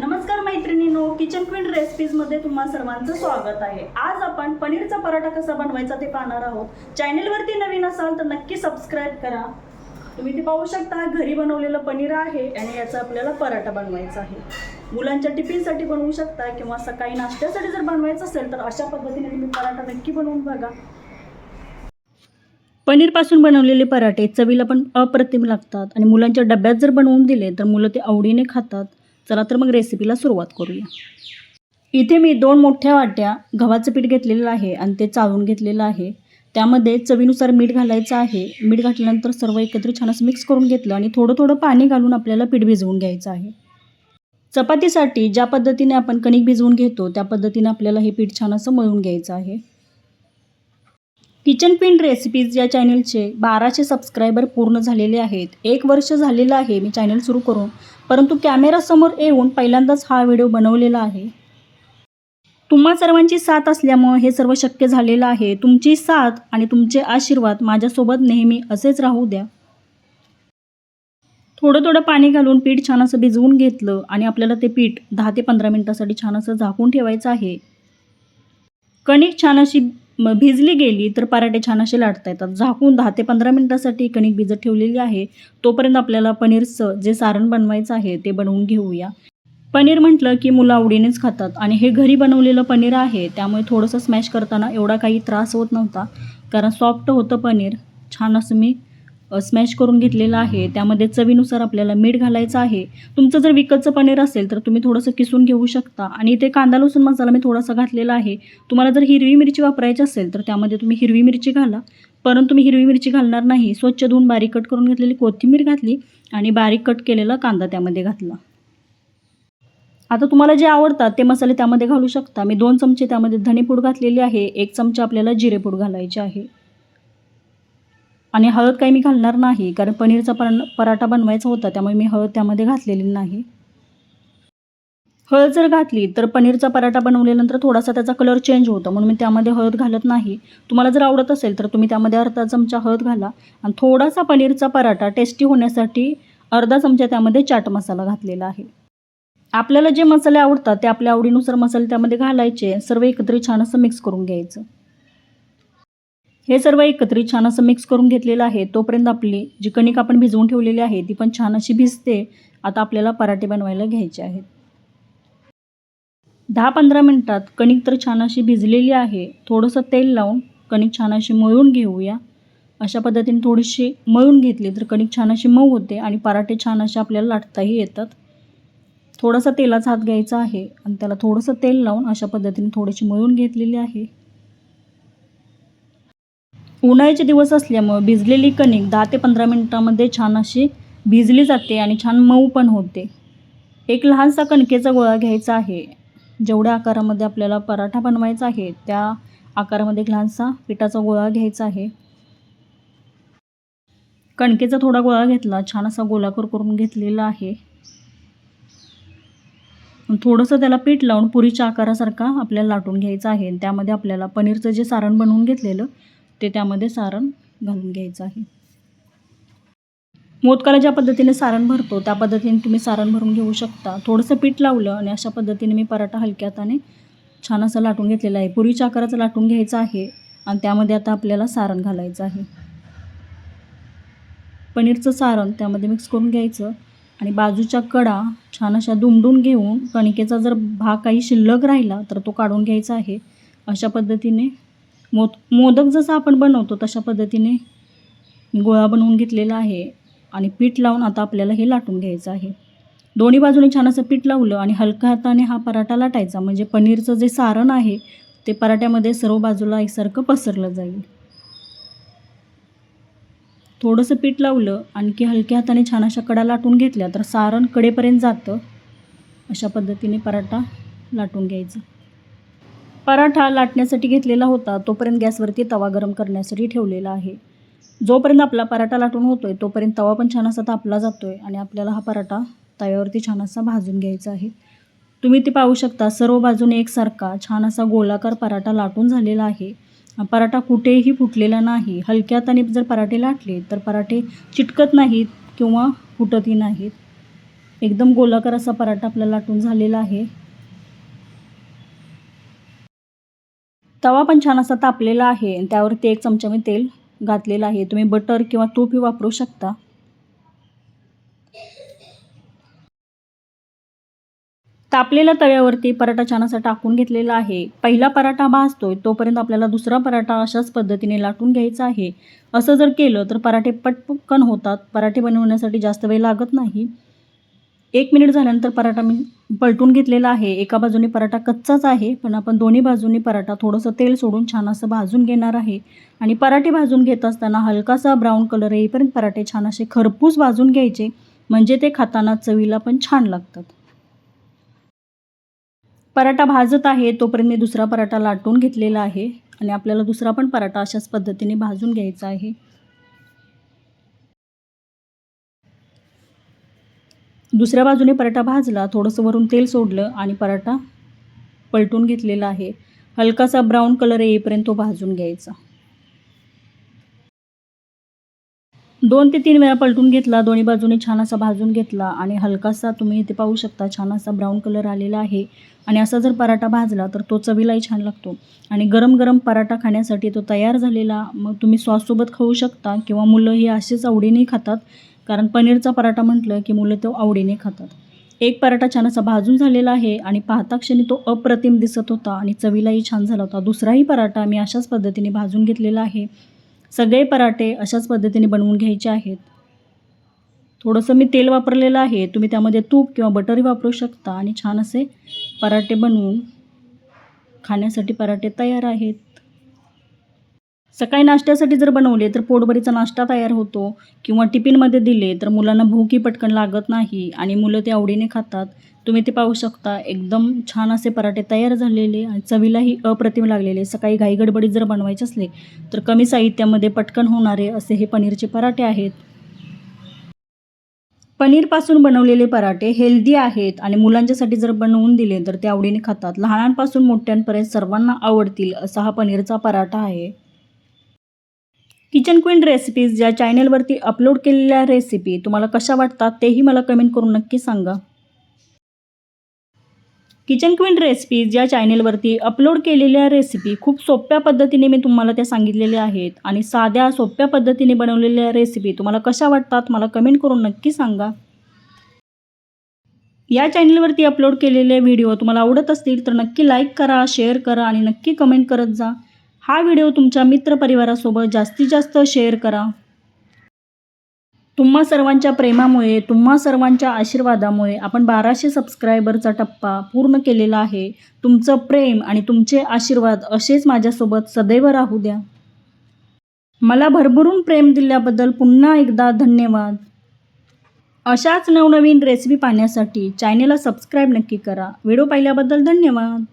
नमस्कार मैत्रिणींनो kitchen queen रेसिपीजमध्ये तुम्हा सर्वांचं स्वागत आहे. आज आपण पनीरचा पराठा कसा बनवायचा ते पाहणार आहोत. चॅनेलवरती नवीन असाल तर नक्की सबस्क्राईब करा. तुम्ही ते पाहू शकता घरी बनवलेलं पनीर आहे आणि याचा आपल्याला पराठा बनवायचा आहे. मुलांच्या टिफिनसाठी बनवू शकता किंवा सकाळी नाश्त्यासाठी जर बनवायचं असेल तर अशा पद्धतीने तुम्ही पराठा नक्की बनवून बघा. पनीरपासून बनवलेले पराठे चवीला पण अप्रतिम लागतात आणि मुलांच्या डब्यात जर बनवून दिले तर मुलं ते आवडीने खातात. चला तर मग रेसिपीला सुरुवात करूया. इथे मी दोन मोठ्या वाट्या गव्हाचं पीठ घेतलेलं आहे आणि ते चाळून घेतलेलं आहे. त्यामध्ये चवीनुसार मीठ घालायचं आहे. मीठ घातल्यानंतर सर्व एकत्र छान असं मिक्स करून घेतलं आणि थोडं थोडं पाणी घालून आपल्याला पीठ भिजवून घ्यायचं आहे. चपातीसाठी ज्या पद्धतीने आपण कणिक भिजवून घेतो त्या पद्धतीने आपल्याला हे पीठ छान असं मळून घ्यायचं आहे. किचन क्वीन रेसिपीज या चॅनलचे बाराशे सबस्क्रायबर पूर्ण झालेले आहेत. एक वर्ष झालेलं आहे मी चॅनल सुरू करून. परंतु कॅमेरासमोर येऊन पहिल्यांदाच हा व्हिडिओ बनवलेला आहे. तुम्हा सर्वांची साथ असल्यामुळे हे सर्व शक्य झालेलं आहे. तुमची साथ आणि तुमचे आशीर्वाद माझ्यासोबत नेहमी असेच राहू द्या. थोडं थोडं पाणी घालून पीठ छान असं भिजवून घेतलं आणि आपल्याला ते पीठ दहा ते पंधरा मिनटासाठी छान असं झाकून ठेवायचं आहे. कणिक छान अशी मग भिजली गेली तर पराठे छान असे लाटता येतात. झाकून दहा ते पंधरा मिनटासाठी कणिक भिजत ठेवलेली आहे. तोपर्यंत आपल्याला पनीरचं जे सारण बनवायचं आहे ते बनवून घेऊया. पनीर म्हटलं की मुलं आवडीनेच खातात आणि हे घरी बनवलेलं पनीर आहे त्यामुळे थोडंसं स्मॅश करताना एवढा काही त्रास होत नव्हता. कारण सॉफ्ट होतं पनीर. छान असं मी स्मॅश करून घेतलेलं आहे. त्यामध्ये चवीनुसार आपल्याला मीठ घालायचं आहे. तुमचं जर विकतचं पनीर असेल तर तुम्ही थोडंसं किसून घेऊ शकता. आणि इथे कांदा लसूण मसाला मी थोडासा घातलेला आहे. तुम्हाला जर हिरवी मिरची वापरायची असेल तर त्यामध्ये तुम्ही हिरवी मिरची घाला. परंतु तुम्ही हिरवी मिरची घालणार नाही. स्वच्छ धुवून बारीक कट करून घेतलेली कोथिंबीर घातली आणि बारीक कट केलेला कांदा त्यामध्ये घातला. आता तुम्हाला जे आवडतात ते मसाले त्यामध्ये घालू शकता. मी दोन चमचे त्यामध्ये धनेपूड घातलेली आहे. एक चमचा आपल्याला जिरेपूड घालायचे आहे. आणि हळद काही मी घालणार नाही कारण पनीरचा पण पराठा बनवायचा होता त्यामुळे मी हळद त्यामध्ये घातलेली नाही. हळद जर घातली तर पनीरचा पराठा बनवल्यानंतर थोडासा त्याचा कलर चेंज होतो म्हणून मी त्यामध्ये हळद घालत नाही. तुम्हाला जर आवडत असेल तर तुम्ही त्यामध्ये अर्धा चमचा हळद घाला आणि थोडासा पनीरचा पराठा टेस्टी होण्यासाठी अर्धा चमचा त्यामध्ये चाट मसाला घातलेला आहे. आपल्याला जे मसाले आवडतात ते आपल्या आवडीनुसार मसाले त्यामध्ये घालायचे सर्व एकत्र छान असं मिक्स करून घ्यायचं. हे सर्व एकत्रित छान असं मिक्स करून घेतलेलं आहे. तोपर्यंत आपली जी कणिक आपण भिजवून ठेवलेली आहे ती पण छान अशी भिजते. आता आपल्याला पराठे बनवायला घ्यायचे आहेत. दहा पंधरा मिनटात कणिक तर छान अशी भिजलेली आहे. थोडंसं तेल लावून कणिक छान अशी मळून घेऊया. अशा पद्धतीने थोडीशी मळून घेतली तर कणिक छान अशी मऊ होते आणि पराठे छान असे आपल्याला लाटताही येतात. थोडासा तेलाचा हात घ्यायचा आहे आणि त्याला थोडंसं तेल लावून अशा पद्धतीने थोडीशी मळून घेतलेली आहे. उन्हाळ्याचे दिवस असल्यामुळे भिजलेली कणिक दहा ते पंधरा मिनटामध्ये छान अशी भिजली जाते आणि छान मऊ पण होते. एक लहानसा कणकेचा गोळा घ्यायचा आहे. जेवढ्या आकारामध्ये आपल्याला पराठा बनवायचा आहे त्या आकारामध्ये एक लहानसा पिठाचा गोळा घ्यायचा आहे. कणकेचा थोडा गोळा घेतला छान असा गोलाकार करून घेतलेला आहे. थोडंसं त्याला पीठ लावून पुरीच्या आकारासारखा आपल्याला लाटून घ्यायचा आहे त्यामध्ये आपल्याला पनीरचं जे सारण बनवून घेतलेलं ते त्यामध्ये सारण घालून घ्यायचं आहे. मोदकाला ज्या पद्धतीने सारण भरतो त्या पद्धतीने तुम्ही सारण भरून घेऊ शकता. थोडंसं पीठ लावलं आणि अशा पद्धतीने मी पराठा हलक्या हाताने छान असं लाटून घेतलेलं आहे. पुरीच्या आकाराचं लाटून घ्यायचं आहे आणि त्यामध्ये आता आपल्याला सारण घालायचं आहे. पनीरचं सारण त्यामध्ये मिक्स करून घ्यायचं आणि बाजूच्या कडा छान अशा दुमडून घेऊन कणिकेचा जर भाग काही शिल्लक राहिला तर तो काढून घ्यायचा आहे. अशा पद्धतीने मोद मोदक जसं आपण बनवतो तशा पद्धतीने गोळा बनवून घेतलेला आहे आणि पीठ लावून आता आपल्याला हे लाटून घ्यायचं आहे. दोन्ही बाजूने छान असं पीठ लावलं आणि हलक्या हाताने हा पराठा लाटायचा. म्हणजे पनीरचं जे सारण आहे ते पराठ्यामध्ये सर्व बाजूला एकसारखं पसरलं जाईल. थोडंसं पीठ लावलं आणखी हलक्या हाताने छान अशा कडा लाटून घेतल्या तर सारण कडेपर्यंत जातं. अशा पद्धतीने पराठा लाटून घ्यायचा. पराठा लाटण्यासाठी घेतलेला होता तोपर्यंत गॅसवरती तवा गरम करण्यासाठी ठेवलेला आहे. जोपर्यंत आपला पराठा लाटून होतो आहे तोपर्यंत तवा पण छान असा तापला जातो आहे आणि आपल्याला हा पराठा तव्यावरती छान असा भाजून घ्यायचा आहे. तुम्ही ते पाहू शकता सर्व बाजूने एकसारखा छान असा गोलाकार पराठा लाटून झालेला आहे. पराठा कुठेही फुटलेला नाही. हलक्या आणि जर पराठे लाटले तर पराठे चिटकत नाहीत किंवा फुटतही नाहीत. एकदम गोलाकार असा पराठा आपला लाटून झालेला आहे. तवा पण छान असा तापलेला आहे. आणि त्यावरती एक चमचा मी तेल घातलेलं आहे. तुम्ही बटर किंवा तूपही वापरू शकता. तापलेल्या तव्यावरती पराठा छान असा टाकून घेतलेला आहे. पहिला पराठा भाजतोय. तोपर्यंत आपल्याला दुसरा पराठा अशाच पद्धतीने लाटून घ्यायचा आहे. असं जर केलं तर पराठे पटपटकन होतात. पराठे बनवण्यासाठी जास्त वेळ लागत नाही. एक मिनिट झाल्यानंतर पराठा मी पलटून घेतलेला आहे. एका बाजूने पराठा कच्चाच आहे पण आपण दोन्ही बाजूनी पराठा थोडंसं तेल सोडून छान असं भाजून घेणार आहे. आणि पराठे भाजून घेत असताना हलकासा ब्राऊन कलर येईपर्यंत पराठे छान असे खरपूस भाजून घ्यायचे म्हणजे ते खाताना चवीला पण छान लागतात. पराठा भाजत आहे तोपर्यंत मी दुसरा पराठा लाटून घेतलेला आहे आणि आपल्याला दुसरा पण पराठा अशाच पद्धतीने भाजून घ्यायचा आहे. दुसऱ्या बाजूने पराठा भाजला थोडंसं वरून तेल सोडलं आणि पराठा पलटून घेतलेला आहे. हलकासा ब्राऊन कलर येईपर्यंत तो भाजून घ्यायचा. दोन ते तीन वेळा पलटून घेतला दोन्ही बाजूने छान असा भाजून घेतला आणि हलकासा तुम्ही इथे पाहू शकता छान असा ब्राऊन कलर आलेला आहे. आणि असा जर पराठा भाजला तर तो चवीलाही छान लागतो. आणि गरम गरम पराठा खाण्यासाठी तो तयार झालेला मग तुम्ही सॉससोबत खाऊ शकता किंवा मुलं ही असेच आवडीने खातात. कारण पनीरचा पराठा म्हटलं की मुलं तो आवडीने खातात. एक पराठा छान असा भाजून झालेला आहे आणि पाहता क्षणी तो अप्रतिम दिसत होता आणि चवीलाही छान झाला होता. दुसराही पराठा मी अशाच पद्धतीने भाजून घेतलेला आहे. सगळे पराठे अशाच पद्धतीने बनवून घ्यायचे आहेत. थोडंसं मी तेल वापरलेलं आहे. तुम्ही त्यामध्ये तूप किंवा बटरही वापरू शकता आणि छान असे पराठे बनवून खाण्यासाठी पराठे तयार आहेत. सकाळी नाश्त्यासाठी जर बनवले तर पोटभरीचा नाश्ता तयार होतो किंवा टिफिनमध्ये दिले तर मुलांना भूकही पटकन लागत नाही आणि मुलं ते आवडीने खातात. तुम्ही ते पाहू शकता. एकदम छान असे पराठे तयार झालेले आणि चवीलाही अप्रतिम लागलेले. सकाळी घाईगडबडीत जर बनवायचे असले तर कमी साहित्यामध्ये पटकन होणारे असे हे पनीरचे पराठे आहेत. पनीरपासून बनवलेले पराठे हेल्दी आहेत आणि मुलांच्यासाठी जर बनवून दिले तर ते आवडीने खातात. लहानांपासून मोठ्यांपर्यंत सर्वांना आवडतील असा हा पनीरचा पराठा आहे. किचन क्वीन रेसिपीज या चॅनेलवरती अपलोड केलेल्या रेसिपी तुम्हाला कशा वाटतात तेही मला कमेंट करून नक्की सांगा. किचन क्वीन रेसिपीज या चॅनेलवरती अपलोड केलेल्या रेसिपी खूप सोप्या पद्धतीने मी तुम्हाला त्या सांगितलेल्या आहेत आणि साध्या सोप्या पद्धतीने बनवलेल्या रेसिपी तुम्हाला कशा वाटतात मला कमेंट करून नक्की सांगा. या चॅनेलवरती अपलोड केलेले व्हिडिओ तुम्हाला आवडत असतील तर नक्की लाईक करा शेअर करा आणि नक्की कमेंट करत जा. हा व्हिडिओ तुमच्या मित्रपरिवारासोबत जास्तीत जास्त शेअर करा. तुम्हा सर्वांच्या प्रेमामुळे तुम्हा सर्वांच्या आशीर्वादामुळे आपण बाराशे सबस्क्रायबरचा टप्पा पूर्ण केलेला आहे. तुमचं प्रेम आणि तुमचे आशीर्वाद असेच माझ्यासोबत सदैव राहू द्या. मला भरभरून प्रेम दिल्याबद्दल पुन्हा एकदा धन्यवाद. अशाच नवनवीन रेसिपी पाहण्यासाठी चॅनेलला सबस्क्राईब नक्की करा. व्हिडिओ पाहिल्याबद्दल धन्यवाद.